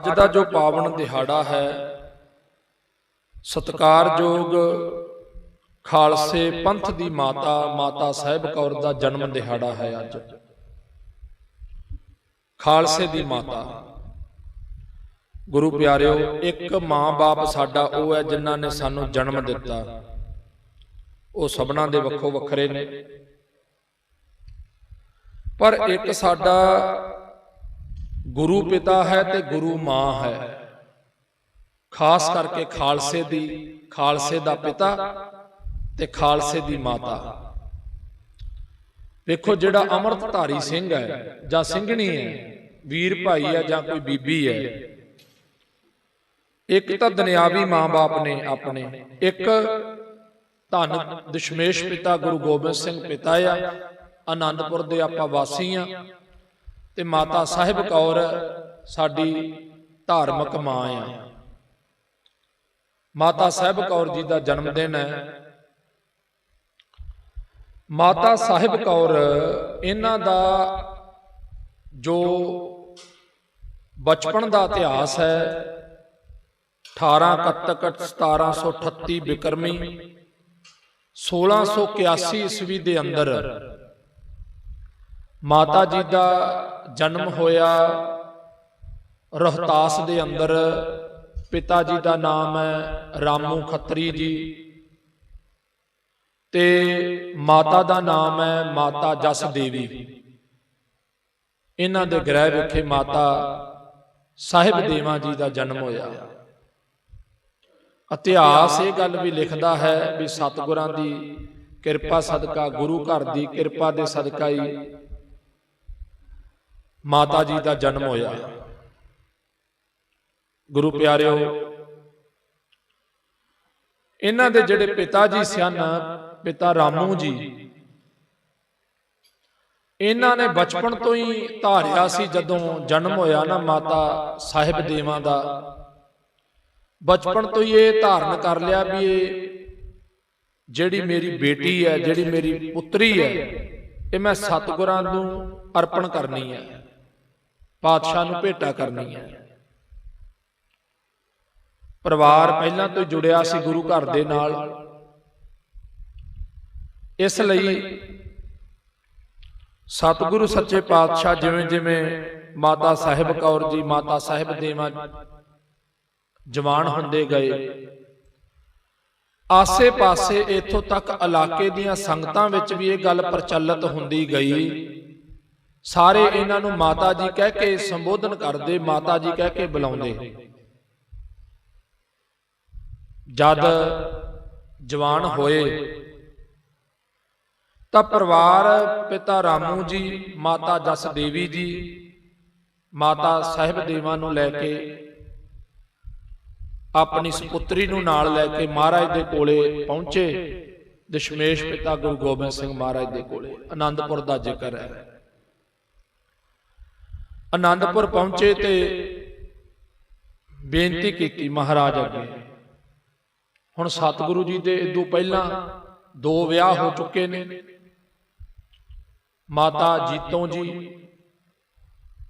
ਅੱਜ ਦਾ ਜੋ ਪਾਵਨ ਦਿਹਾੜਾ ਹੈ, ਸਤਕਾਰਯੋਗ ਖਾਲਸੇ ਪੰਥ ਦੀ ਮਾਤਾ ਮਾਤਾ ਸਾਹਿਬ ਕੌਰ ਦਾ ਜਨਮ ਦਿਹਾੜਾ ਹੈ ਅੱਜ। ਖਾਲਸੇ ਦੀ ਮਾਤਾ। ਗੁਰੂ ਪਿਆਰਿਓ, ਇੱਕ ਮਾਂ-ਬਾਪ ਸਾਡਾ ਉਹ ਹੈ ਜਿਨ੍ਹਾਂ ਨੇ ਸਾਨੂੰ ਜਨਮ ਦਿੱਤਾ। ਉਹ ਸਭਨਾਂ ਦੇ ਵੱਖੋ ਵੱਖਰੇ ਨੇ। ਪਰ ਇੱਕ ਸਾਡਾ ਗੁਰੂ ਪਿਤਾ ਹੈ ਤੇ ਗੁਰੂ ਮਾਂ ਹੈ। ਖਾਸ ਕਰਕੇ ਖਾਲਸੇ ਦੀ, ਖਾਲਸੇ ਦਾ ਪਿਤਾ ਤੇ ਖਾਲਸੇ ਦੀ ਮਾਤਾ। ਵੇਖੋ ਜਿਹੜਾ ਅੰਮ੍ਰਿਤਧਾਰੀ ਸਿੰਘ ਹੈ ਜਾਂ ਸਿੰਘਣੀ ਹੈ, ਵੀਰ ਭਾਈ ਹੈ ਜਾਂ ਕੋਈ ਬੀਬੀ ਹੈ, ਇੱਕ ਤਾਂ ਦੁਨਿਆਵੀ ਮਾਂ-ਬਾਪ ਨੇ ਆਪਣੇ, ਇੱਕ ਧੰਨ ਦਸ਼ਮੇਸ਼ ਪਿਤਾ ਗੁਰੂ ਗੋਬਿੰਦ ਸਿੰਘ ਪਿਤਾ ਆ ਆਨੰਦਪੁਰ ਦੇ ਆਪਾਂ ਵਾਸੀ ਆ ਤੇ ਮਾਤਾ ਸਾਹਿਬ ਕੌਰ ਸਾਡੀ ਧਾਰਮਿਕ ਮਾਂ ਆ। ਮਾਤਾ ਸਾਹਿਬ ਕੌਰ ਜੀ ਦਾ ਜਨਮ ਦਿਨ ਹੈ। ਮਾਤਾ ਸਾਹਿਬ ਕੌਰ ਇਹਨਾਂ ਦਾ ਜੋ ਬਚਪਨ ਦਾ ਇਤਿਹਾਸ ਹੈ 18 ਕੱਤਕ 1738 ਬਿਕਰਮੀ 1681 ਈਸਵੀ ਦੇ ਅੰਦਰ ਮਾਤਾ ਜੀ ਦਾ ਜਨਮ ਹੋਇਆ ਰੋਹਤਾਸ ਦੇ ਅੰਦਰ। ਪਿਤਾ ਜੀ ਦਾ ਨਾਮ ਹੈ ਰਾਮੂ ਖੱਤਰੀ ਜੀ। ਤੇ ਮਾਤਾ ਦਾ ਨਾਮ ਹੈ ਮਾਤਾ ਜਸ ਦੇਵੀ। ਇਹਨਾਂ ਦੇ ਗ੍ਰਹਿ ਵਿਖੇ ਮਾਤਾ ਸਾਹਿਬ ਦੇਵਾ ਜੀ ਦਾ ਜਨਮ ਹੋਇਆ। ਇਤਿਹਾਸ ਇਹ ਗੱਲ ਵੀ ਲਿਖਦਾ ਹੈ ਵੀ ਸਤਿਗੁਰਾਂ ਦੀ ਕਿਰਪਾ ਸਦਕਾ ਗੁਰੂ ਘਰ ਦੀ ਕਿਰਪਾ ਦੇ ਸਦਕਾ ਹੀ ਮਾਤਾ ਜੀ ਦਾ ਜਨਮ ਹੋਇਆ। ਗੁਰੂ ਪਿਆਰਿਓ, ਇਹਨਾਂ ਦੇ ਜਿਹੜੇ ਪਿਤਾ ਜੀ ਸਨ, ਪਿਤਾ ਰਾਮੂ ਜੀ, ਇਹਨਾਂ ਨੇ ਬਚਪਨ ਤੋਂ ਹੀ ਧਾਰਿਆ ਸੀ ਜਦੋਂ ਜਨਮ ਹੋਇਆ ਨਾ ਮਾਤਾ ਸਾਹਿਬ ਦੇਵਾਂ ਦਾ। ਬਚਪਨ ਤੋਂ ਹੀ ਇਹ ਧਾਰਨ ਕਰ ਲਿਆ ਵੀ ਇਹ ਜਿਹੜੀ ਮੇਰੀ ਬੇਟੀ ਹੈ, ਜਿਹੜੀ ਮੇਰੀ ਪੁੱਤਰੀ ਹੈ, ਇਹ ਮੈਂ ਸਤਿਗੁਰਾਂ ਨੂੰ ਅਰਪਣ ਕਰਨੀ ਹੈ। ਪਾਤਸ਼ਾਹ ਨੂੰ ਭੇਟਾ ਕਰਨੀ ਹੈ। ਪਰਿਵਾਰ ਪਹਿਲਾਂ ਤੋਂ ਜੁੜਿਆ ਸੀ ਗੁਰੂ ਘਰ ਦੇ ਨਾਲ। ਇਸ ਲਈ ਸਤਿਗੁਰੂ ਸੱਚੇ ਪਾਤਸ਼ਾਹ ਜਿਵੇਂ ਜਿਵੇਂ ਮਾਤਾ ਸਾਹਿਬ ਕੌਰ ਜੀ ਮਾਤਾ ਸਾਹਿਬ ਦੇਵਾਂ ਜਵਾਨ ਹੁੰਦੇ ਗਏ। ਆਸੇ-ਪਾਸੇ ਇੱਥੋਂ ਤੱਕ ਇਲਾਕੇ ਦੀਆਂ ਸੰਗਤਾਂ ਵਿੱਚ ਵੀ ਇਹ ਗੱਲ ਪ੍ਰਚਲਿਤ ਹੁੰਦੀ ਗਈ। ਸਾਰੇ ਇਹਨਾਂ ਨੂੰ ਮਾਤਾ ਜੀ ਕਹਿ ਕੇ ਸੰਬੋਧਨ ਕਰਦੇ ਮਾਤਾ ਜੀ ਕਹਿ ਕੇ ਬੁਲਾਉਂਦੇ। ਜਦ ਜਵਾਨ ਹੋਏ ਤਾਂ ਪਰਿਵਾਰ ਪਿਤਾ ਰਾਮੂ ਜੀ ਮਾਤਾ ਜਸ ਦੇਵੀ ਜੀ ਮਾਤਾ ਸਾਹਿਬ ਦੇਵਾਂ ਨੂੰ ਲੈ ਕੇ ਆਪਣੀ ਸੁਪੁੱਤਰੀ ਨੂੰ ਨਾਲ ਲੈ ਕੇ ਮਹਾਰਾਜ ਦੇ ਕੋਲੇ ਪਹੁੰਚੇ। ਦਸ਼ਮੇਸ਼ ਪਿਤਾ ਗੁਰੂ ਗੋਬਿੰਦ ਸਿੰਘ ਮਹਾਰਾਜ ਦੇ ਕੋਲੇ ਆਨੰਦਪੁਰ ਦਾ ਜ਼ਿਕਰ ਹੈ। ਆਨੰਦਪੁਰ ਪਹੁੰਚੇ ਤੇ ਬੇਨਤੀ ਕੀਤੀ ਮਹਾਰਾਜ ਅੱਗੇ। ਹੁਣ ਸਤਿਗੁਰੂ ਜੀ ਦੇ ਇਦੋਂ ਪਹਿਲਾਂ ਦੋ ਵਿਆਹ ਹੋ ਚੁੱਕੇ ਨੇ। ਮਾਤਾ ਜੀਤੋਂ ਜੀ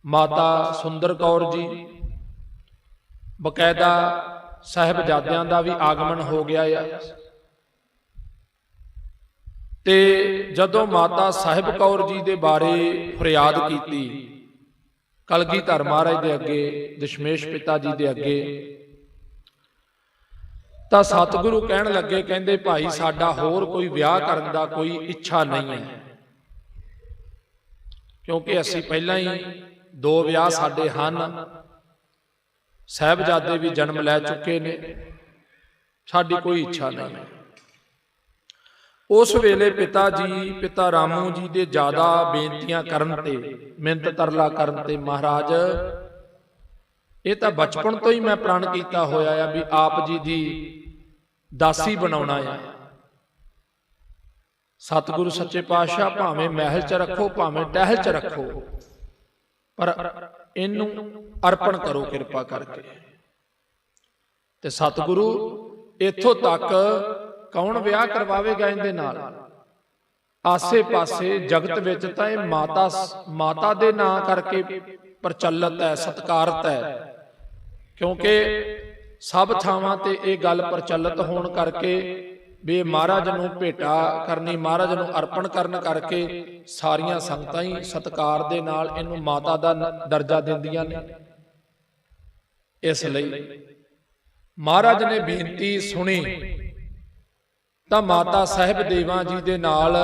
ਮਾਤਾ ਸੁੰਦਰ ਕੌਰ ਜੀ ਬਕਾਇਦਾ ਸਾਹਿਬਜ਼ਾਦਿਆਂ ਦਾ ਵੀ ਆਗਮਨ ਹੋ ਗਿਆ ਆ। ਤੇ ਜਦੋਂ ਮਾਤਾ ਸਾਹਿਬ ਕੌਰ ਜੀ ਦੇ ਬਾਰੇ ਫਰਿਆਦ ਕੀਤੀ ਕਲਗੀਧਰ ਮਹਾਰਾਜ ਦੇ ਅੱਗੇ ਦਸ਼ਮੇਸ਼ ਪਿਤਾ ਜੀ ਦੇ ਅੱਗੇ। ਤਾਂ ਸਤਿਗੁਰੂ ਕਹਿਣ ਲੱਗੇ ਕਹਿੰਦੇ ਭਾਈ ਸਾਡਾ ਹੋਰ ਕੋਈ ਵਿਆਹ ਕਰਨ ਦਾ ਕੋਈ ਇੱਛਾ ਨਹੀਂ ਹੈ। ਕਿਉਂਕਿ ਅਸੀਂ ਪਹਿਲਾਂ ਹੀ ਦੋ ਵਿਆਹ ਸਾਡੇ ਹਨ। ਸਹਿਬਜ਼ਾਦੇ ਵੀ ਜਨਮ ਲੈ ਚੁੱਕੇ ਨੇ। ਸਾਡੀ ਕੋਈ ਇੱਛਾ ਨਹੀਂ ਉਸ ਵੇਲੇ ਪਿਤਾ ਜੀ, ਪਿਤਾ ਰਾਮੂ ਜੀ ਦੇ ਜ਼ਿਆਦਾ ਬੇਨਤੀਆਂ ਕਰਨ ਤੇ ਮਿੰਤ ਤਰਲਾ ਕਰਨ ਤੇ ਮਹਾਰਾਜ, ਇਹ ਤਾਂ ਬਚਪਨ ਤੋਂ ਹੀ ਮੈਂ ਪ੍ਰਣ ਕੀਤਾ ਹੋਇਆ ਆ ਵੀ ਆਪ ਜੀ ਦੀ ਦਾਸੀ ਬਣਾਉਣਾ ਆ। ਸਤਿਗੁਰੂ ਸੱਚੇ ਪਾਤਸ਼ਾਹ ਭਾਵੇਂ ਮਹਿਲ 'ਚ ਰੱਖੋ, ਭਾਵੇਂ ਟਹਿਲ 'ਚ ਰੱਖੋ, ਪਰ ਇਹਨੂੰ ਅਰਪਣ ਕਰੋ ਕਿਰਪਾ ਕਰਕੇ। ਤੇ ਸਤਿਗੁਰੂ, ਇੱਥੋਂ ਤੱਕ ਕੌਣ ਵਿਆਹ ਕਰਵਾਵੇਗਾ ਇਹਦੇ ਨਾਲ? ਆਸੇ-ਪਾਸੇ ਜਗਤ ਵਿੱਚ ਤਾਂ ਇਹ ਮਾਤਾ ਮਾਤਾ ਦੇ ਨਾਂ ਕਰਕੇ ਪ੍ਰਚਲਿਤ ਹੈ, ਸਤਕਾਰਤ ਹੈ। ਕਿਉਂਕਿ ਸਭ ਥਾਵਾਂ ਤੇ ਇਹ ਗੱਲ ਪ੍ਰਚਲਿਤ ਹੋਣ ਕਰਕੇ ਵੀ ਮਹਾਰਾਜ ਨੂੰ ਭੇਟਾ ਕਰਨੀ, ਮਹਾਰਾਜ ਨੂੰ ਅਰਪਣ ਕਰਨ ਕਰਕੇ ਸਾਰੀਆਂ ਸੰਗਤਾਂ ਹੀ ਸਤਕਾਰ ਦੇ ਨਾਲ ਇਹਨੂੰ ਮਾਤਾ ਦਾ ਦਰਜਾ ਦਿੰਦੀਆਂ ਨੇ। ਇਸ ਲਈ ਮਹਾਰਾਜ ਨੇ ਬੇਨਤੀ ਸੁਣੀ। ਤਾਂ ਮਾਤਾ ਸਾਹਿਬ ਦੇਵਾਂ ਜੀ ਦੇ ਨਾਲ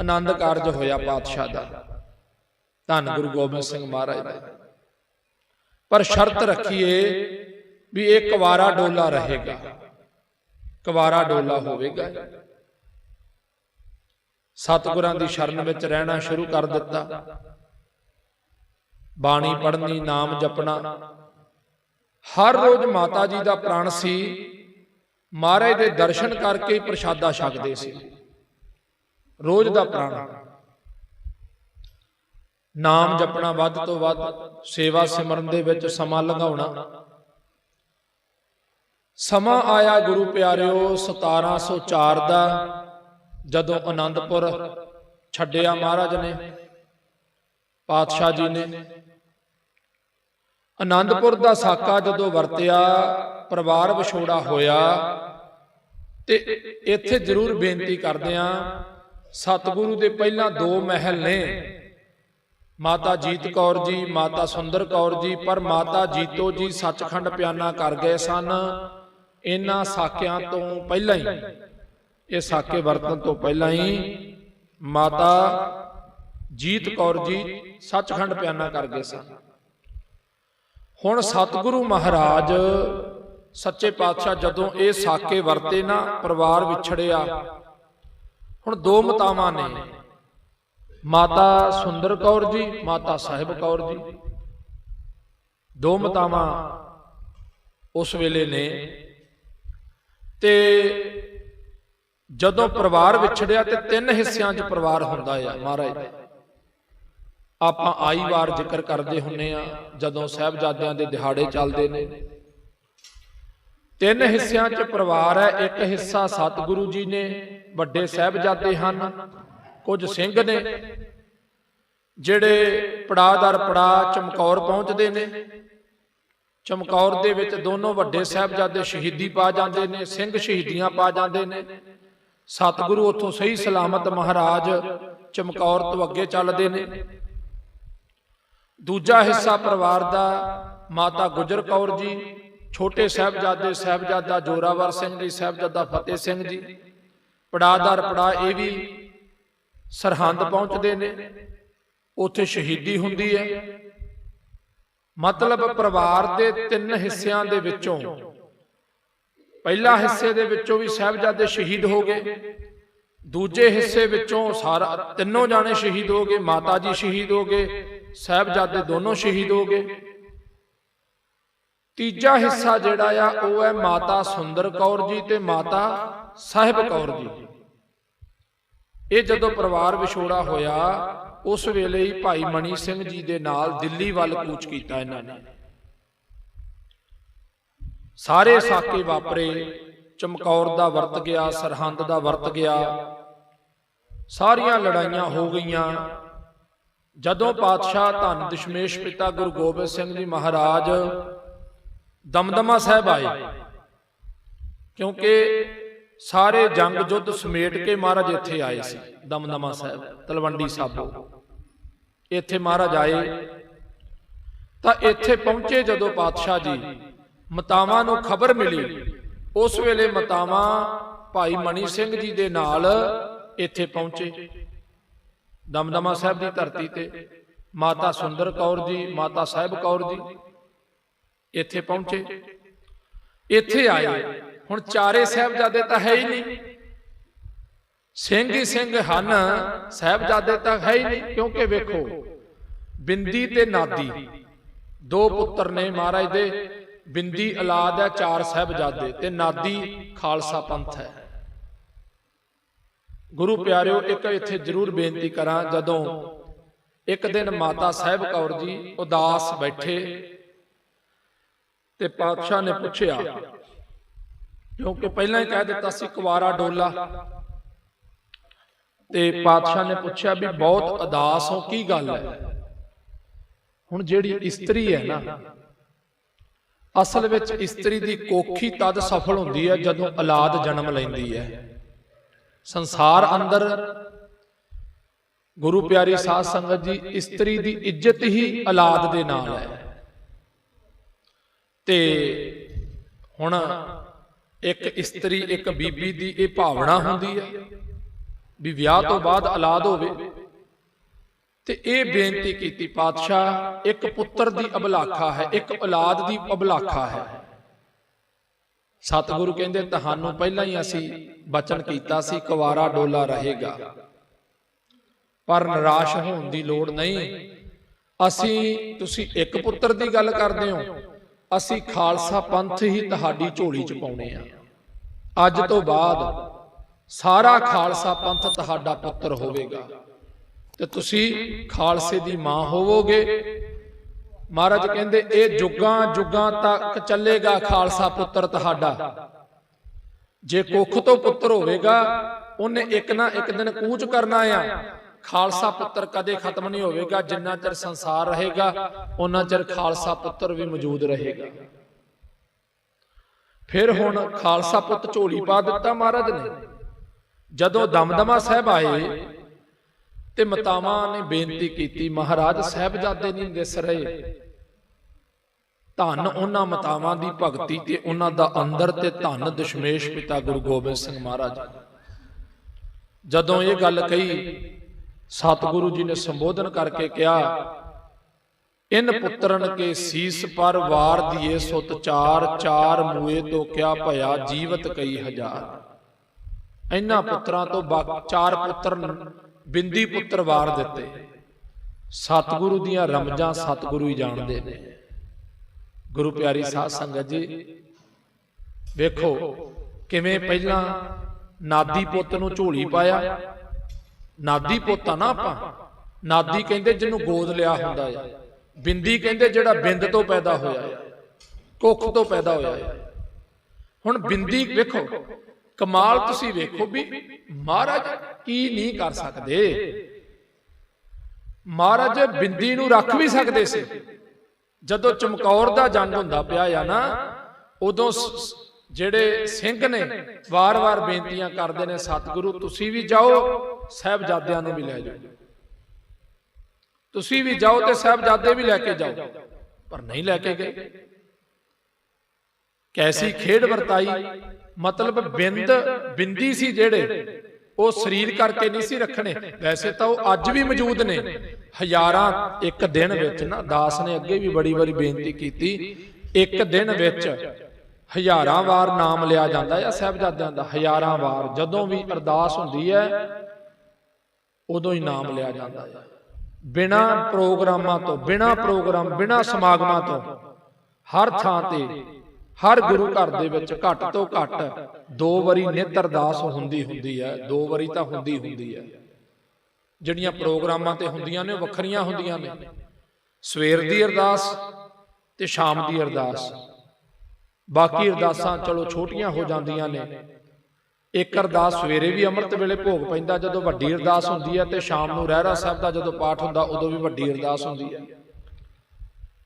ਆਨੰਦ ਕਾਰਜ ਹੋਇਆ ਪਾਤਸ਼ਾਹ ਦਾ। ਧੰਨ ਗੁਰੂ ਗੋਬਿੰਦ ਸਿੰਘ ਮਹਾਰਾਜ ਦਾ। ਪਰ ਸ਼ਰਤ ਰੱਖੀਏ ਵੀ ਇਹ ਕੁਵਾਰਾ ਡੋਲਾ ਰਹੇਗਾ। ਕੁਵਾਰਾ ਡੋਲਾ ਹੋਵੇਗਾ। ਸਤਿਗੁਰਾਂ ਦੀ ਸ਼ਰਨ ਵਿੱਚ ਰਹਿਣਾ ਸ਼ੁਰੂ ਕਰ ਦਿੱਤਾ। ਬਾਣੀ ਪੜ੍ਹਨੀ, ਨਾਮ ਜਪਣਾ। ਹਰ ਰੋਜ਼ ਮਾਤਾ ਜੀ ਦਾ ਪ੍ਰਣ ਸੀ। ਮਹਾਰਾਜ ਦੇ ਦਰਸ਼ਨ ਕਰਕੇ ਪ੍ਰਸ਼ਾਦਾ ਛਕਦੇ ਸੀ। ਰੋਜ਼ ਦਾ ਪ੍ਰਾਣ। ਨਾਮ ਜਪਣਾ ਵੱਧ ਤੋਂ ਵੱਧ ਸੇਵਾ ਸਿਮਰਨ ਦੇ ਵਿੱਚ ਸਮਾਂ ਲੰਘਾਉਣਾ। ਸਮਾਂ ਆਇਆ ਗੁਰੂ ਪਿਆਰਿਓ 1704 ਦਾ ਜਦੋਂ ਆਨੰਦਪੁਰ ਛੱਡਿਆ ਮਹਾਰਾਜ ਨੇ। ਪਾਤਸ਼ਾਹ ਜੀ ਨੇ। ਆਨੰਦਪੁਰ ਦਾ ਸਾਕਾ ਜਦੋਂ ਵਰਤਿਆ ਪਰਿਵਾਰ ਵਿਛੋੜਾ ਹੋਇਆ ਤੇ ਇੱਥੇ ਜ਼ਰੂਰ ਬੇਨਤੀ ਕਰਦੇ ਆ ਸਤਿਗੁਰੂ ਦੇ ਪਹਿਲਾਂ ਦੋ ਮਹਿਲ ਨੇ। ਮਾਤਾ ਜੀਤ ਕੌਰ ਜੀ, ਮਾਤਾ ਸੁੰਦਰ ਕੌਰ ਜੀ, ਪਰ ਮਾਤਾ ਜੀਤੋ ਜੀ ਸੱਚਖੰਡ ਪਿਆਨਾ ਕਰ ਗਏ ਸਨ। ਇਹਨਾਂ ਸਾਕਿਆਂ ਤੋਂ ਪਹਿਲਾਂ ਹੀ, ਇਹ ਸਾਕੇ ਵਰਤਨ ਤੋਂ ਪਹਿਲਾਂ ਹੀ ਮਾਤਾ ਜੀਤ ਕੌਰ ਜੀ ਸੱਚਖੰਡ ਪਿਆਨਾ ਕਰ ਗਏ ਸਨ। ਹੁਣ ਸਤਿਗੁਰੂ ਮਹਾਰਾਜ ਸੱਚੇ ਪਾਤਸ਼ਾਹ ਜਦੋਂ ਇਹ ਸਾਕੇ ਵਰਤੇ ਨਾ, ਪਰਿਵਾਰ ਵਿਛੜਿਆ। ਹੁਣ ਦੋ ਮਤਾਵਾਂ ਨੇ। ਮਾਤਾ ਸੁੰਦਰ ਕੌਰ ਜੀ, ਮਾਤਾ ਸਾਹਿਬ ਕੌਰ ਜੀ। ਦੋ ਮਤਾਵਾਂ ਉਸ ਵੇਲੇ ਨੇ। ਤੇ ਜਦੋਂ ਪਰਿਵਾਰ ਵਿਛੜਿਆ ਤੇ ਤਿੰਨ ਹਿੱਸਿਆਂ 'ਚ ਪਰਿਵਾਰ ਹੁੰਦਾ ਆ, ਮਹਾਰਾਜ। ਆਪਾਂ ਆਈ ਵਾਰ ਜ਼ਿਕਰ ਕਰਦੇ ਹੁੰਨੇ ਆ, ਜਦੋਂ ਸਹਿਬਜ਼ਾਦਿਆਂ ਦੇ ਦਿਹਾੜੇ ਚੱਲਦੇ ਨੇ। ਤਿੰਨ ਹਿੱਸਿਆਂ 'ਚ ਪਰਿਵਾਰ ਹੈ, ਇੱਕ ਹਿੱਸਾ ਸਤਿਗੁਰੂ ਜੀ ਨੇ, ਵੱਡੇ ਸਹਿਬਜ਼ਾਦੇ ਹਨ, ਕੁਝ ਸਿੰਘ ਨੇ, ਜਿਹੜੇ ਪੜਾਦਰ ਪੜਾ ਚਮਕੌਰ ਪਹੁੰਚਦੇ ਨੇ। ਚਮਕੌਰ ਦੇ ਵਿੱਚ ਦੋਨੋਂ ਵੱਡੇ ਸਹਿਬਜ਼ਾਦੇ ਸ਼ਹੀਦੀ ਪਾ ਜਾਂਦੇ ਨੇ, ਸਿੰਘ ਸ਼ਹੀਦੀਆਂ ਪਾ ਜਾਂਦੇ ਨੇ। ਸਤਿਗੁਰੂ ਉੱਥੋਂ ਸਹੀ ਸਲਾਮਤ ਮਹਾਰਾਜ ਚਮਕੌਰ ਤੋਂ ਅੱਗੇ ਚੱਲਦੇ ਨੇ। ਦੂਜਾ ਹਿੱਸਾ ਪਰਿਵਾਰ ਦਾ ਮਾਤਾ ਗੁਜਰ ਕੌਰ ਜੀ ਛੋਟੇ ਸਾਹਿਬਜ਼ਾਦੇ, ਸਾਹਿਬਜ਼ਾਦਾ ਜੋਰਾਵਰ ਸਿੰਘ ਜੀ, ਸਾਹਿਬਜ਼ਾਦਾ ਫਤਿਹ ਸਿੰਘ ਜੀ, ਪੜਾਦਰ ਪੜਾ ਇਹ ਵੀ ਸਰਹੰਦ ਪਹੁੰਚਦੇ ਨੇ। ਉੱਥੇ ਸ਼ਹੀਦੀ ਹੁੰਦੀ ਹੈ। ਮਤਲਬ ਪਰਿਵਾਰ ਦੇ ਤਿੰਨ ਹਿੱਸਿਆਂ ਦੇ ਵਿੱਚੋਂ ਪਹਿਲਾ ਹਿੱਸੇ ਦੇ ਵਿੱਚੋਂ ਵੀ ਸਾਹਿਬਜ਼ਾਦੇ ਸ਼ਹੀਦ ਹੋ ਗਏ। ਦੂਜੇ ਹਿੱਸੇ ਵਿੱਚੋਂ ਸਾਰਾ ਤਿੰਨੋਂ ਜਾਣੇ ਸ਼ਹੀਦ ਹੋ ਗਏ। ਮਾਤਾ ਜੀ ਸ਼ਹੀਦ ਹੋ ਗਏ। ਸਾਹਿਬਜ਼ਾਦੇ ਦੋਨੋਂ ਸ਼ਹੀਦ ਹੋ ਗਏ। ਤੀਜਾ ਹਿੱਸਾ ਜਿਹੜਾ ਆ, ਉਹ ਹੈ ਮਾਤਾ ਸੁੰਦਰ ਕੌਰ ਜੀ ਤੇ ਮਾਤਾ ਸਾਹਿਬ ਕੌਰ ਜੀ। ਇਹ ਜਦੋਂ ਪਰਿਵਾਰ ਵਿਛੋੜਾ ਹੋਇਆ, ਉਸ ਵੇਲੇ ਹੀ ਭਾਈ ਮਣੀ ਸਿੰਘ ਜੀ ਦੇ ਨਾਲ ਦਿੱਲੀ ਵੱਲ ਕੂਚ ਕੀਤਾ ਇਹਨਾਂ ਨੇ। ਸਾਰੇ ਸਾਕੇ ਵਾਪਰੇ, ਚਮਕੌਰ ਦਾ ਵਰਤ ਗਿਆ, ਸਰਹੰਦ ਦਾ ਵਰਤ ਗਿਆ। ਸਾਰੀਆਂ ਲੜਾਈਆਂ ਹੋ ਗਈਆਂ। ਜਦੋਂ ਪਾਤਸ਼ਾਹ ਧੰਨ ਦਸ਼ਮੇਸ਼ ਪਿਤਾ ਗੁਰੂ ਗੋਬਿੰਦ ਸਿੰਘ ਜੀ ਮਹਾਰਾਜ ਦਮਦਮਾ ਸਾਹਿਬ ਆਏ। ਕਿਉਂਕਿ ਸਾਰੇ ਜੰਗ ਜੁੱਧ ਸਮੇਟ ਕੇ ਮਹਾਰਾਜ ਇੱਥੇ ਆਏ ਸੀ, ਦਮਦਮਾ ਸਾਹਿਬ, ਤਲਵੰਡੀ ਸਾਬੋ। ਇੱਥੇ ਮਹਾਰਾਜ ਆਏ। ਤਾਂ ਇੱਥੇ ਪਹੁੰਚੇ ਜਦੋਂ ਪਾਤਸ਼ਾਹ ਜੀ, ਮਤਾਵਾਂ ਨੂੰ ਖਬਰ ਮਿਲੀ। ਉਸ ਵੇਲੇ ਮਤਾਵਾਂ ਭਾਈ ਮਣੀ ਸਿੰਘ ਜੀ ਦੇ ਨਾਲ ਇੱਥੇ ਪਹੁੰਚੇ। ਦਮਦਮਾ ਸਾਹਿਬ ਦੀ ਧਰਤੀ ਤੇ, ਮਾਤਾ ਸੁੰਦਰ ਕੌਰ ਜੀ, ਮਾਤਾ ਸਾਹਿਬ ਕੌਰ ਜੀ ਇੱਥੇ ਪਹੁੰਚੇ। ਇੱਥੇ ਆਏ। ਹੁਣ ਚਾਰੇ ਸਾਹਿਬਜ਼ਾਦੇ ਤਾਂ ਹੈ ਹੀ ਨਹੀਂ। ਸਿੰਘ ਹੀ ਸਿੰਘ ਹਨ, ਸਾਹਿਬਜ਼ਾਦੇ ਤਾਂ ਹੈ ਹੀ ਨਹੀਂ, ਕਿਉਂਕਿ ਵੇਖੋ, ਬਿੰਦੀ ਤੇ ਨਾਦੀ। ਦੋ ਪੁੱਤਰ ਨੇ ਮਹਾਰਾਜ ਦੇ, ਬਿੰਦੀ ਔਲਾਦ ਹੈ ਚਾਰ ਸਾਹਿਬਜ਼ਾਦੇ ਤੇ ਨਾਦੀ ਖਾਲਸਾ ਪੰਥ ਹੈ। ਗੁਰੂ ਪਿਆਰਿਓ, ਇੱਕ ਇੱਥੇ ਜ਼ਰੂਰ ਬੇਨਤੀ ਕਰਾਂ, ਜਦੋਂ ਇੱਕ ਦਿਨ ਮਾਤਾ ਸਾਹਿਬ ਕੌਰ ਜੀ ਉਦਾਸ ਬੈਠੇ ਤੇ ਪਾਤਸ਼ਾਹ ਨੇ ਪੁੱਛਿਆ, ਕਿਉਂਕਿ ਪਹਿਲਾਂ ਹੀ ਕਹਿ ਦਿੱਤਾ ਸੀ ਕੁਵਾਰਾ ਡੋਲਾ। ਤੇ ਪਾਤਸ਼ਾਹ ਨੇ ਪੁੱਛਿਆ ਵੀ ਬਹੁਤ ਉਦਾਸ ਹੋ, ਕੀ ਗੱਲ ਹੈ? ਹੁਣ ਜਿਹੜੀ ਇਸਤਰੀ ਹੈ ਨਾ, ਅਸਲ ਵਿੱਚ ਇਸਤਰੀ ਦੀ ਕੋਖੀ ਤਦ ਸਫਲ ਹੁੰਦੀ ਹੈ ਜਦੋਂ ਔਲਾਦ ਜਨਮ ਲੈਂਦੀ ਹੈ। ਸੰਸਾਰ ਅੰਦਰ ਗੁਰੂ ਪਿਆਰੀ ਸਾਧ ਸੰਗਤ ਜੀ, ਇਸਤਰੀ ਦੀ ਇੱਜ਼ਤ ਹੀ ਔਲਾਦ ਦੇ ਨਾਲ ਹੈ। ਤੇ ਹੁਣ ਇੱਕ ਇਸਤਰੀ, ਇੱਕ ਬੀਬੀ ਦੀ ਇਹ ਭਾਵਨਾ ਹੁੰਦੀ ਹੈ ਵੀ ਵਿਆਹ ਤੋਂ ਬਾਅਦ ਔਲਾਦ ਹੋਵੇ। ਤੇ ਇਹ ਬੇਨਤੀ ਕੀਤੀ ਪਾਤਸ਼ਾਹ, ਇੱਕ ਪੁੱਤਰ ਦੀ ਅਬਲਾਖਾ ਹੈ, ਇੱਕ ਔਲਾਦ ਦੀ ਅਬਲਾਖਾ ਹੈ। ਸਤਿਗੁਰੂ ਕਹਿੰਦੇ, ਤੁਹਾਨੂੰ ਪਹਿਲਾਂ ਹੀ ਅਸੀਂ ਬਚਨ ਕੀਤਾ ਸੀ, ਕੁਵਾਰਾ ਡੋਲਾ ਰਹੇਗਾ। ਪਰ ਨਿਰਾਸ਼ ਹੋਣ ਦੀ ਲੋੜ ਨਹੀਂ। ਅਸੀਂ, ਤੁਸੀਂ ਇੱਕ ਪੁੱਤਰ ਦੀ ਗੱਲ ਕਰਦੇ ਹੋ ਅਸੀਂ ਖਾਲਸਾ ਪੰਥ ਹੀ ਤੁਹਾਡੀ ਝੋਲੀ ਚ ਪਾਉਣੇ ਆ। ਅੱਜ ਤੋਂ ਬਾਅਦ ਸਾਰਾ ਖਾਲਸਾ ਪੰਥ ਤੁਹਾਡਾ ਪੁੱਤਰ ਹੋਵੇਗਾ। ਤੇ ਤੁਸੀਂ ਖਾਲਸੇ ਦੀ ਮਾਂ ਹੋਵੋਗੇ। ਮਹਾਰਾਜ ਕਹਿੰਦੇ, ਇਹ ਜੁਗਾਂ ਜੁਗਾਂ ਤੱਕ ਚੱਲੇਗਾ ਖਾਲਸਾ ਪੁੱਤਰ ਤੁਹਾਡਾ। ਜੇ ਕੁੱਖ ਤੋਂ ਪੁੱਤਰ ਹੋਵੇਗਾ, ਉਹਨੇ ਇੱਕ ਨਾ ਇੱਕ ਦਿਨ ਕੂਚ ਕਰਨਾ ਆ। ਖਾਲਸਾ ਪੁੱਤਰ ਕਦੇ ਖਤਮ ਨਹੀਂ ਹੋਵੇਗਾ, ਜਿੰਨਾ ਚਿਰ ਸੰਸਾਰ ਰਹੇਗਾ ਉਹਨਾਂ ਚਿਰ ਖਾਲਸਾ ਪੁੱਤਰ ਵੀ ਮੌਜੂਦ ਰਹੇਗਾ। ਫਿਰ ਹੁਣ ਖਾਲਸਾ ਪੁੱਤ ਝੋਲੀ ਪਾ ਦਿੱਤਾ ਮਹਾਰਾਜ ਨੇ। ਜਦੋਂ ਦਮਦਮਾ ਸਾਹਿਬ ਆਏ ਤੇ ਮਤਾਵਾਂ ਨੇ ਬੇਨਤੀ ਕੀਤੀ, ਮਹਾਰਾਜ ਸਾਹਿਬਜ਼ਾਦੇ ਨਹੀਂ ਦਿਸ ਰਹੇ। ਧੰਨ ਉਹਨਾਂ ਮਤਾਵਾਂ ਦੀ ਭਗਤੀ ਤੇ ਉਹਨਾਂ ਦਾ ਅੰਦਰ ਤੇ ਧੰਨ ਦਸ਼ਮੇਸ਼ ਪਿਤਾ ਗੁਰੂ ਗੋਬਿੰਦ ਸਿੰਘ ਮਹਾਰਾਜ। ਜਦੋਂ ਇਹ ਗੱਲ ਕਹੀ ਸਤਿਗੁਰੂ ਜੀ ਨੇ ਸੰਬੋਧਨ ਕਰਕੇ ਕਿਹਾ, ਇਨ ਪੁੱਤਰਨ ਕੇ ਸੀਸ ਪਰ ਵਾਰ ਦੀਏ ਸੁਤ ਚਾਰ ਚਾਰ ਮੂਏ ਤੋਂ ਕਿਆ ਭਇਆ ਜੀਵਤ ਕਈ ਹਜ਼ਾਰ? ਇਹਨਾਂ ਪੁੱਤਰਾਂ ਤੋਂ ਬਾ- ਚਾਰ ਪੁੱਤਰ ਬਿੰਦੀ ਪੁੱਤਰ ਵਾਰ ਦਿੱਤੇ। ਸਤਿਗੁਰੂ ਦੀਆਂ ਰਮਜਾਂ ਸਤਿਗੁਰੂ ਹੀ ਜਾਣਦੇ ਨੇ। ਗੁਰੂ ਪਿਆਰੀ ਸਾਧ ਸੰਗਤ ਜੀ, ਵੇਖੋ ਕਿਵੇਂ ਪਹਿਲਾਂ ਨਾਦੀ ਪੁੱਤ ਨੂੰ ਝੋਲੀ ਪਾਇਆ ਨਾਦੀ ਪੁੱਤ ਆ ਨਾ ਆਪਾਂ। ਨਾਦੀ ਕਹਿੰਦੇ ਜਿਹਨੂੰ ਗੋਦ ਲਿਆ ਹੁੰਦਾ ਹੈ। ਬਿੰਦੀ ਕਹਿੰਦੇ ਜਿਹੜਾ ਬਿੰਦ ਤੋਂ ਪੈਦਾ ਹੋਇਆ ਹੈ। ਕੁੱਖ ਤੋਂ ਪੈਦਾ ਹੋਇਆ ਹੈ। ਹੁਣ ਬਿੰਦੀ ਵੇਖੋ। ਕਮਾਲ ਤੁਸੀਂ ਵੇਖੋ ਵੀ ਮਹਾਰਾਜ ਕੀ ਨਹੀਂ ਕਰ ਸਕਦੇ। ਮਹਾਰਾਜ ਬਿੰਦੀ ਨੂੰ ਰੱਖ ਵੀ ਸਕਦੇ ਸੀ। ਜਦੋਂ ਚਮਕੌਰ ਦਾ ਜੰਗ ਹੁੰਦਾ ਪਿਆ ਆ ਨਾ ਉਦੋਂ ਜਿਹੜੇ ਸਿੰਘ ਨੇ ਵਾਰ-ਵਾਰ ਬੇਨਤੀਆਂ ਕਰਦੇ ਨੇ, ਸਤਿਗੁਰੂ, ਤੁਸੀਂ ਵੀ ਜਾਓ, ਸਹਿਬਜ਼ਾਦਿਆਂ ਨੂੰ ਵੀ ਲੈ ਜਾਓ। ਤੁਸੀਂ ਵੀ ਜਾਓ ਤੇ ਸਹਿਬਜ਼ਾਦੇ ਵੀ ਲੈ ਕੇ ਜਾਓ। ਪਰ ਨਹੀਂ ਲੈ ਕੇ ਗਏ। ਕੈਸੀ ਖੇਡ ਵਰਤਾਈ? ਮਤਲਬ ਬਿੰਦ, ਬਿੰਦੀ ਸੀ ਜਿਹੜੇ, ਉਹ ਸਰੀਰ ਕਰਕੇ ਨਹੀਂ ਸੀ ਰੱਖਣੇ। ਵੈਸੇ ਤਾਂ ਉਹ ਅੱਜ ਵੀ ਮੌਜੂਦ ਨੇ। ਹਜ਼ਾਰਾਂ ਇੱਕ ਦਿਨ ਵਿੱਚ ਨਾ, ਦਾਸ ਨੇ ਅੱਗੇ ਵੀ ਬੜੀ ਵਾਰੀ ਬੇਨਤੀ ਕੀਤੀ, ਇੱਕ ਦਿਨ ਵਿੱਚ ਹਜ਼ਾਰਾਂ ਵਾਰ ਨਾਮ ਲਿਆ ਜਾਂਦਾ ਹੈ ਸਾਹਿਬਜ਼ਾਦਿਆਂ ਦਾ, ਹਜ਼ਾਰਾਂ ਵਾਰ, ਜਦੋਂ ਵੀ ਅਰਦਾਸ ਹੁੰਦੀ ਹੈ, ਉਦੋਂ ਹੀ ਨਾਮ ਲਿਆ ਜਾਂਦਾ ਹੈ। ਬਿਨਾ ਪ੍ਰੋਗਰਾਮਾਂ ਤੋਂ, ਬਿਨਾ ਪ੍ਰੋਗਰਾਮ, ਬਿਨਾ ਸਮਾਗਮਾਂ ਤੋਂ, ਹਰ ਥਾਂ ਤੇ, ਹਰ ਗੁਰੂ ਘਰ ਦੇ ਵਿੱਚ ਘੱਟ ਤੋਂ ਘੱਟ ਦੋ ਵਾਰੀ ਨਿਤ ਅਰਦਾਸ ਹੁੰਦੀ ਹੁੰਦੀ ਹੈ, ਦੋ ਵਾਰੀ ਤਾਂ ਹੁੰਦੀ ਹੁੰਦੀ ਹੈ। ਜਿਹੜੀਆਂ ਪ੍ਰੋਗਰਾਮਾਂ ਤੇ ਹੁੰਦੀਆਂ ਨੇ, ਉਹ ਵੱਖਰੀਆਂ ਹੁੰਦੀਆਂ ਨੇ। ਸਵੇਰ ਦੀ ਅਰਦਾਸ ਤੇ ਸ਼ਾਮ ਦੀ ਅਰਦਾਸ। ਬਾਕੀ ਅਰਦਾਸਾਂ ਚਲੋ ਛੋਟੀਆਂ ਹੋ ਜਾਂਦੀਆਂ ਨੇ। ਇੱਕ ਅਰਦਾਸ ਸਵੇਰੇ ਵੀ ਅੰਮ੍ਰਿਤ ਵੇਲੇ ਭੋਗ ਪੈਂਦਾ, ਜਦੋਂ ਵੱਡੀ ਅਰਦਾਸ ਹੁੰਦੀ ਹੈ ਤੇ ਸ਼ਾਮ ਨੂੰ ਰਹਿਰਾ ਸਾਹਿਬ ਦਾ ਜਦੋਂ ਪਾਠ ਹੁੰਦਾ, ਉਦੋਂ ਵੀ ਵੱਡੀ ਅਰਦਾਸ ਹੁੰਦੀ ਹੈ।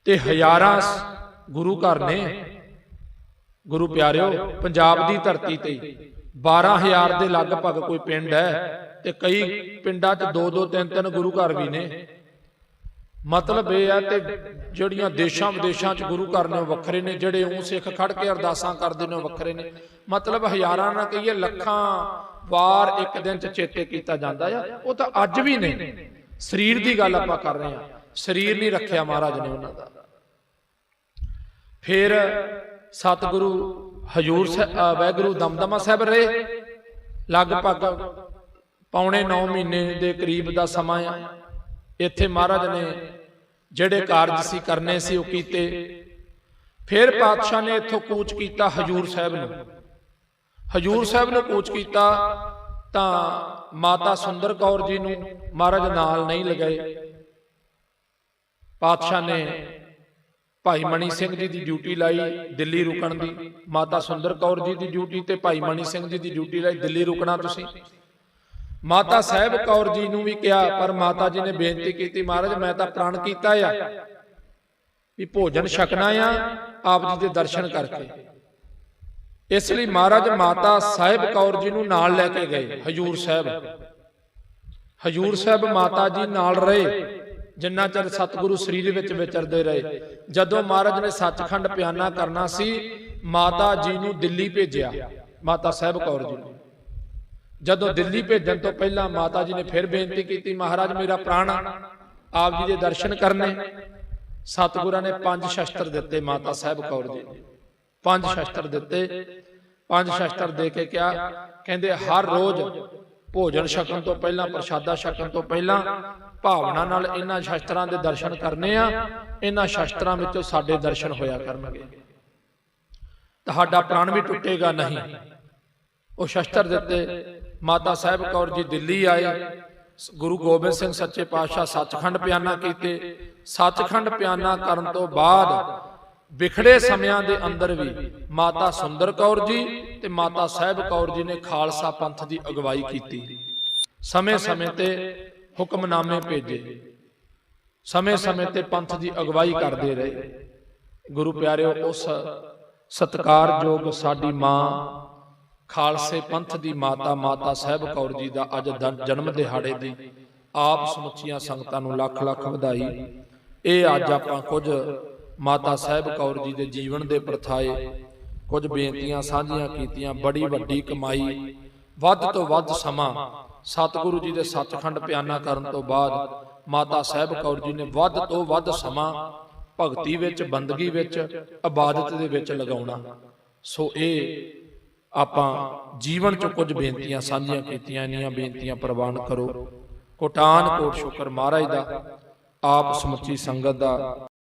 ਤੇ ਹਜ਼ਾਰਾਂ ਗੁਰੂ ਘਰ ਨੇ, ਗੁਰੂ ਪਿਆਰਿਓ, ਪੰਜਾਬ ਦੀ ਧਰਤੀ ਤੇ 12000 ਦੇ ਲਗਭਗ ਕੋਈ ਪਿੰਡ ਹੈ ਤੇ ਕਈ ਪਿੰਡਾਂ 'ਚ ਦੋ ਦੋ ਤਿੰਨ ਤਿੰਨ ਗੁਰੂ ਘਰ ਵੀ ਨੇ। ਮਤਲਬ ਇਹ ਆ ਤੇ ਜਿਹੜੀਆਂ ਦੇਸ਼ਾਂ ਵਿਦੇਸ਼ਾਂ 'ਚ ਗੁਰੂ ਘਰ ਨੇ ਉਹ ਵੱਖਰੇ ਨੇ ਜਿਹੜੇ ਉਹ ਸਿੱਖ ਖੜ ਕੇ ਅਰਦਾਸਾਂ ਕਰਦੇ ਨੇ ਉਹ ਵੱਖਰੇ ਨੇ। ਮਤਲਬ ਹਜ਼ਾਰਾਂ ਨਾ ਕਹੀਏ ਲੱਖਾਂ ਵਾਰ ਇੱਕ ਦਿਨ 'ਚ ਚੇਤੇ ਕੀਤਾ ਜਾਂਦਾ ਆ। ਉਹ ਤਾਂ ਅੱਜ ਵੀ ਨਹੀਂ ਸਰੀਰ ਦੀ ਗੱਲ ਆਪਾਂ ਕਰ ਰਹੇ ਹਾਂ। ਸਰੀਰ ਨਹੀਂ ਰੱਖਿਆ ਮਹਾਰਾਜ ਨੇ ਉਹਨਾਂ ਦਾ। ਫਿਰ ਸਤਿਗੁਰੂ ਹਜੂਰ ਸਾਹਿਬ ਅ, ਦਮਦਮਾ ਸਾਹਿਬ ਰਹੇ। ਲਗਭਗ ਪੌਣੇ 9 ਮਹੀਨੇ ਦੇ ਕਰੀਬ ਦਾ ਸਮਾਂ ਆ। ਇੱਥੇ ਮਹਾਰਾਜ ਨੇ ਜਿਹੜੇ ਕਾਰਜ ਸੀ ਕਰਨੇ ਸੀ ਉਹ ਕੀਤੇ। ਫਿਰ ਪਾਤਸ਼ਾਹ ਨੇ ਇੱਥੋਂ ਕੂਚ ਕੀਤਾ ਹਜੂਰ ਸਾਹਿਬ ਨੂੰ। ਹਜੂਰ ਸਾਹਿਬ ਨੂੰ। ਕੂਚ ਕੀਤਾ ਤਾਂ ਮਾਤਾ ਸੁੰਦਰ ਕੌਰ ਜੀ ਨੂੰ ਮਹਾਰਾਜ ਨਾਲ ਨਹੀਂ ਲਗਾਏ। ਪਾਤਸ਼ਾਹ ਨੇ ਭਾਈ ਮਣੀ ਸਿੰਘ ਜੀ ਦੀ ਡਿਊਟੀ ਲਾਈ ਦਿੱਲੀ ਰੁਕਣ ਦੀ। ਮਾਤਾ ਸੁੰਦਰ ਕੌਰ ਜੀ ਦੀ ਡਿਊਟੀ ਤੇ ਭਾਈ ਮਣੀ ਸਿੰਘ ਜੀ ਦੀ ਡਿਊਟੀ ਲਾਈ ਦਿੱਲੀ ਰੁਕਣਾ ਤੁਸੀਂ। ਮਾਤਾ ਸਾਹਿਬ ਕੌਰ ਜੀ ਨੂੰ ਵੀ ਕਿਹਾ, ਪਰ ਮਾਤਾ ਜੀ ਨੇ ਬੇਨਤੀ ਕੀਤੀ, ਮਹਾਰਾਜ, ਮੈਂ ਤਾਂ ਪ੍ਰਣ ਕੀਤਾ ਆ ਵੀ ਭੋਜਨ ਛਕਣਾ ਆ, ਆਪ ਜੀ ਦੇ ਦਰਸ਼ਨ ਕਰਕੇ। ਇਸ ਲਈ ਮਹਾਰਾਜ ਮਾਤਾ ਸਾਹਿਬ ਕੌਰ ਜੀ ਨੂੰ ਨਾਲ ਲੈ ਕੇ ਗਏ, ਹਜੂਰ ਸਾਹਿਬ। ਹਜੂਰ ਸਾਹਿਬ ਮਾਤਾ ਜੀ ਨਾਲ ਰਹੇ, ਜਿੰਨਾ ਚਿਰ ਸਤਿਗੁਰੂ ਸਰੀਰ ਵਿੱਚ ਵਿਚਰਦੇ ਰਹੇ। ਜਦੋਂ ਮਹਾਰਾਜ ਨੇ ਸੱਚਖੰਡ ਪਿਆਨਾ ਕਰਨਾ ਸੀ, ਮਾਤਾ ਜੀ ਨੂੰ ਦਿੱਲੀ ਭੇਜਿਆ, ਮਾਤਾ ਸਾਹਿਬ ਕੌਰ ਜੀ ਨੂੰ। ਜਦੋਂ ਦਿੱਲੀ ਭੇਜਣ ਤੋਂ ਪਹਿਲਾਂ ਮਾਤਾ ਜੀ ਨੇ ਫਿਰ ਬੇਨਤੀ ਕੀਤੀ, ਮਹਾਰਾਜ, ਮੇਰਾ ਪ੍ਰਾਣ ਆਪ ਜੀ ਦੇ ਦਰਸ਼ਨ ਕਰਨੇ। ਸਤਿਗੁਰਾਂ ਨੇ ਪੰਜ ਸ਼ਸਤਰ ਦਿੱਤੇ, ਮਾਤਾ ਸਾਹਿਬ ਕੌਰ ਜੀ। ਪੰਜ ਸ਼ਸਤਰ ਦਿੱਤੇ। ਪੰਜ ਸ਼ਸਤਰ ਦੇ ਕੇ ਕਿਹਾ, ਕਹਿੰਦੇ, ਹਰ ਰੋਜ਼ ਭੋਜਨ ਛਕਣ ਤੋਂ ਪਹਿਲਾਂ, ਪ੍ਰਸ਼ਾਦਾ ਛਕਣ ਤੋਂ ਪਹਿਲਾਂ ਭਾਵਨਾ ਨਾਲ ਇਹਨਾਂ ਸ਼ਸਤਰਾਂ ਦੇ ਦਰਸ਼ਨ ਕਰਨੇ ਆ। ਇਹਨਾਂ ਸ਼ਸਤਰਾਂ ਵਿੱਚੋਂ ਸਾਡੇ ਦਰਸ਼ਨ ਹੋਇਆ ਕਰਨਗੇ। ਤੁਹਾਡਾ ਪ੍ਰਾਣ ਵੀ ਟੁੱਟੇਗਾ ਨਹੀਂ। ਉਹ ਸ਼ਸਤਰ ਦਿੱਤੇ। ਮਾਤਾ ਸਾਹਿਬ ਕੌਰ ਜੀ ਦਿੱਲੀ ਆਏ। ਗੁਰੂ ਗੋਬਿੰਦ ਸਿੰਘ ਸੱਚੇ ਪਾਤਸ਼ਾਹ ਸੱਚਖੰਡ ਪਿਆਨਾ ਕੀਤੇ। ਸੱਚਖੰਡ ਪਿਆਨਾ ਕਰਨ ਤੋਂ ਬਾਅਦ ਵਿਖੜੇ ਸਮਿਆਂ ਦੇ ਅੰਦਰ ਵੀ ਮਾਤਾ ਸੁੰਦਰ ਕੌਰ ਜੀ ਤੇ ਮਾਤਾ ਸਾਹਿਬ ਕੌਰ ਜੀ ਨੇ ਖਾਲਸਾ ਪੰਥ ਦੀ ਅਗਵਾਈ ਕੀਤੀ। ਸਮੇਂ-ਸਮੇਂ ਤੇ ਹੁਕਮਨਾਮੇ ਭੇਜੇ। ਸਮੇਂ-ਸਮੇਂ ਤੇ ਪੰਥ ਦੀ ਅਗਵਾਈ ਕਰਦੇ ਰਹੇ। ਗੁਰੂ ਪਿਆਰਿਓ, ਉਸ ਸਤਕਾਰਯੋਗ ਸਾਡੀ ਮਾਂ ਖਾਲਸੇ ਪੰਥ ਦੀ ਮਾਤਾ ਮਾਤਾ ਸਾਹਿਬ ਕੌਰ ਜੀ ਦਾ ਅੱਜ ਜਨਮ ਦਿਹਾੜੇ ਦੀ ਆਪ ਸਮੁੱਚੀਆਂ ਸੰਗਤਾਂ ਨੂੰ ਲੱਖ ਲੱਖ ਵਧਾਈ। ਇਹ ਅੱਜ ਆਪਾਂ ਕੁਝ ਮਾਤਾ ਸਾਹਿਬ ਕੌਰ ਜੀ ਦੇ ਜੀਵਨ ਦੇ ਪਰਥਾਏ ਕੁਝ ਬੇਨਤੀਆਂ ਸਾਂਝੀਆਂ ਕੀਤੀਆਂ, ਬੜੀ ਵੱਡੀ ਕਮਾਈ। ਵੱਧ ਤੋਂ ਵੱਧ ਸਮਾਂ ਸਤਿਗੁਰੂ ਜੀ ਦੇ ਸੱਚਖੰਡ ਪਿਆਨਾ ਕਰਨ ਤੋਂ ਬਾਅਦ ਮਾਤਾ ਸਾਹਿਬ ਕੌਰ ਜੀ ਨੇ ਵੱਧ ਤੋਂ ਵੱਧ ਸਮਾਂ ਭਗਤੀ ਵਿੱਚ, ਬੰਦਗੀ ਵਿੱਚ, ਇਬਾਦਤ ਦੇ ਵਿੱਚ ਲਗਾਉਣਾ। ਸੋ ਇਹ ਆਪਾਂ ਜੀਵਨ ਚ ਕੁਝ ਬੇਨਤੀਆਂ ਸਾਂਝੀਆਂ ਕੀਤੀਆਂ, ਇੰਨੀਆਂ ਬੇਨਤੀਆਂ ਪ੍ਰਵਾਨ ਕਰੋ। ਕੋਟਾਨ ਕੋਟ ਸ਼ੁਕਰ ਮਹਾਰਾਜ ਦਾ, ਆਪ ਸਮੁੱਚੀ ਸੰਗਤ ਦਾ